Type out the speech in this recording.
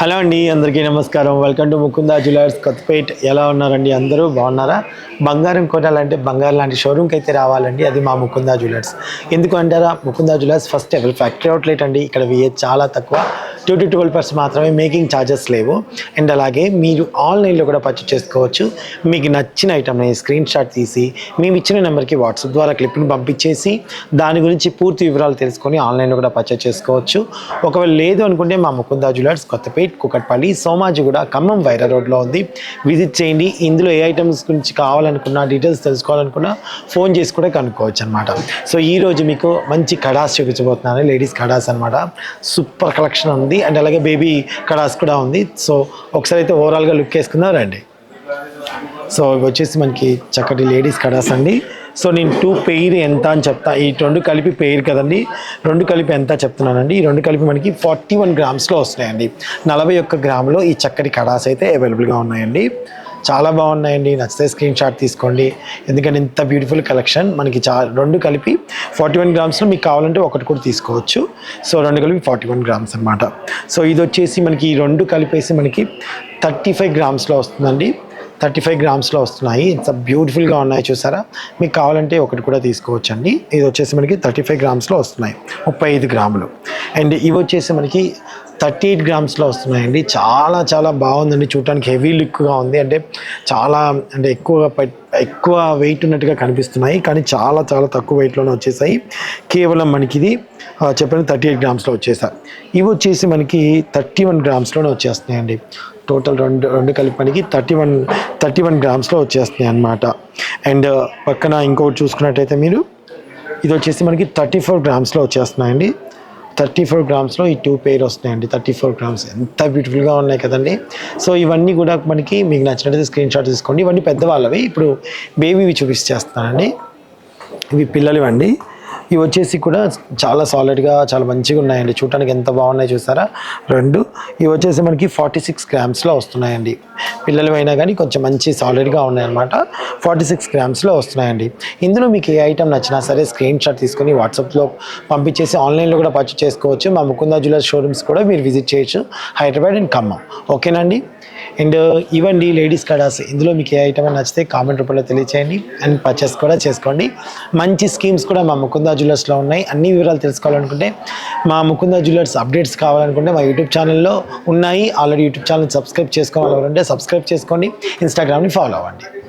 Hello అండి అందరికీ నమస్కారం. Welcome to Mukunda jewellers Kothapet ఎలా ఉన్నారండి? అందరూ బాగున్నారా? బంగారం కొనాలంటే బంగారం లాంటి షోరూమ్కి అయితే రావాలండి. అది మా ముకుందా జ్యువెలర్స్ ఎందుకు అంటారా? ముకుందా జ్యువెలర్స్ ఫస్ట్ ఎవరి ఫ్యాక్టరీ అవుట్లెట్ అండి. ఇక్కడ విఏ చాలా తక్కువ. టూ టు ట్వెల్వ్ పర్సెంట్ మాత్రమే మేకింగ్ ఛార్జెస్ లేవు. అండ్ అలాగే మీరు ఆన్లైన్లో కూడా పర్చేస్ చేసుకోవచ్చు. మీకు నచ్చిన ఐటమ్ని స్క్రీన్ షాట్ తీసి మేము ఇచ్చిన నెంబర్కి వాట్సాప్ ద్వారా క్లిప్ని పంపించేసి దాని గురించి పూర్తి వివరాలు తెలుసుకొని ఆన్లైన్లో కూడా పర్చేస్ చేసుకోవచ్చు. ఒకవేళ లేదు అనుకుంటే మా ముకుందా జ్యువెలర్స్ కొత్తపేట్ కుకట్పల్లి సోమాజిగూడ ఖమ్మం వైరా రోడ్లో ఉంది. విజిట్ చేయండి. ఇందులో ఏ ఐటమ్స్ గురించి కావాలనుకున్నా డీటెయిల్స్ తెలుసుకోవాలనుకున్నా ఫోన్ చేసి కూడా కనుక్కోవచ్చు అనమాట సో ఈ రోజు మీకు మంచి కడాస్ చూపించబోతున్నాను. లేడీస్ కడాస్ అనమాట సూపర్ కలెక్షన్ ఉంది. అండ్ అలాగే బేబీ కడాస్ కూడా ఉంది. సో ఒకసారి అయితే ఓవరాల్గా లుక్ వేసుకుందాం రండి. సో ఇవి వచ్చేసి మనకి చక్కటి లేడీస్ కడాస్ అండి. సో నేను టూ పెయిర్ ఎంత అని చెప్తా. ఈ రెండు కలిపి పెయిర్ కదండి. రెండు కలిపి ఎంత చెప్తున్నానండి. ఈ రెండు కలిపి మనకి ఫార్టీ వన్ గ్రామ్స్లో వస్తున్నాయండి నలభై ఒక్క గ్రాములో ఈ చక్కటి కడాస్ అయితే అవైలబుల్గా ఉన్నాయండి. చాలా బాగున్నాయండి. నచ్చితే స్క్రీన్ షాట్ తీసుకోండి. ఎందుకంటే ఇంత బ్యూటిఫుల్ కలెక్షన్ మనకి చా రెండు కలిపి ఫార్టీ వన్ గ్రామ్స్లో మీకు కావాలంటే ఒకటి కూడా తీసుకోవచ్చు. సో రెండు కలిపి ఫార్టీ వన్ గ్రామ్స్ అనమాట సో ఇది వచ్చేసి మనకి ఈ రెండు కలిపేసి మనకి థర్టీ ఫైవ్ గ్రామ్స్లో వస్తుందండి. థర్టీ ఫైవ్ గ్రామ్స్లో వస్తున్నాయి. ఇంత బ్యూటిఫుల్గా ఉన్నాయి చూసారా? మీకు కావాలంటే ఒకటి కూడా తీసుకోవచ్చండి. ఇది వచ్చేసి మనకి థర్టీ ఫైవ్ గ్రామ్స్లో వస్తున్నాయి. ముప్పై ఐదు గ్రాములు. అండ్ ఇవి వచ్చేసి మనకి థర్టీ ఎయిట్ గ్రామ్స్లో వస్తున్నాయండి. చాలా చాలా బాగుందండి. చూడటానికి హెవీ లుక్గా ఉంది. అంటే చాలా అంటే ఎక్కువగా ఎక్కువ వెయిట్ ఉన్నట్టుగా కనిపిస్తున్నాయి. కానీ చాలా చాలా తక్కువ వెయిట్లోనే వచ్చేసాయి. కేవలం మనకి ఇది చెప్పిన థర్టీ ఎయిట్ గ్రామ్స్లో వచ్చేసాయి. ఇవి వచ్చేసి మనకి థర్టీ వన్ గ్రామ్స్లోనే వచ్చేస్తున్నాయండి. టోటల్ రెండు రెండు కలిపి మనకి థర్టీ వన్ థర్టీ వన్ గ్రామ్స్లో వచ్చేస్తున్నాయి అన్నమాట. అండ్ పక్కన ఇంకొకటి చూసుకున్నట్టయితే మీరు ఇది వచ్చేసి మనకి థర్టీ ఫోర్ గ్రామ్స్లో వచ్చేస్తున్నాయండి. థర్టీ ఫోర్ గ్రామ్స్లో ఈ టూ పేర్ వస్తున్నాయండి థర్టీ ఫోర్ గ్రామ్స్. ఎంత బ్యూటిఫుల్గా ఉన్నాయి కదండి. సో ఇవన్నీ కూడా మనకి మీకు నచ్చినట్టయితే స్క్రీన్ షాట్ తీసుకోండి. ఇవన్నీ పెద్దవాళ్ళవి. ఇప్పుడు బేబీవి చూపిస్తేస్తానండి ఇవి పిల్లలు ఇవి వచ్చేసి కూడా చాలా సాలిడ్గా చాలా మంచిగా ఉన్నాయండి. చూడటానికి ఎంత బాగున్నాయి చూసారా? రెండు ఇవి వచ్చేసి మనకి ఫార్టీ సిక్స్ గ్రామ్స్లో వస్తున్నాయండి. పిల్లలు అయినా కానీ కొంచెం మంచి సాలిడ్గా ఉన్నాయన్నమాట. ఫార్టీ సిక్స్ గ్రామ్స్లో వస్తున్నాయండి. ఇందులో మీకు ఏ ఐటెం నచ్చినా సరే స్క్రీన్ షాట్ తీసుకొని వాట్సాప్లో పంపించేసి ఆన్లైన్లో కూడా పర్చేస్ చేసుకోవచ్చు. మా ముకుందా జ్యువెలర్స్ షోరూమ్స్ కూడా మీరు విజిట్ చేయొచ్చు. హైదరాబాద్ అండ్ ఖమ్మం. ఓకేనండి అండ్ ఇవ్వండి లేడీస్ కడాస్. ఇందులో మీకు ఏ ఐటమ్ నచ్చితే కామెంట్ రూపంలో తెలియచేయండి. అండ్ పర్చేస్ కూడా చేసుకోండి. మంచి స్కీమ్స్ కూడా మా ముకుందా జ్యువెలర్స్లో ఉన్నాయి. అన్ని వివరాలు తెలుసుకోవాలనుకుంటే మా ముకుందా జ్యువెలర్స్ అప్డేట్స్ కావాలనుకుంటే మా యూట్యూబ్ ఛానల్లో ఉన్నాయి. ఆల్రెడీ యూట్యూబ్ ఛానల్ సబ్స్క్రైబ్ చేసుకోవాలంటే సబ్స్క్రైబ్ చేసుకోండి. ఇన్స్టాగ్రామ్ని ఫాలో అవ్వండి.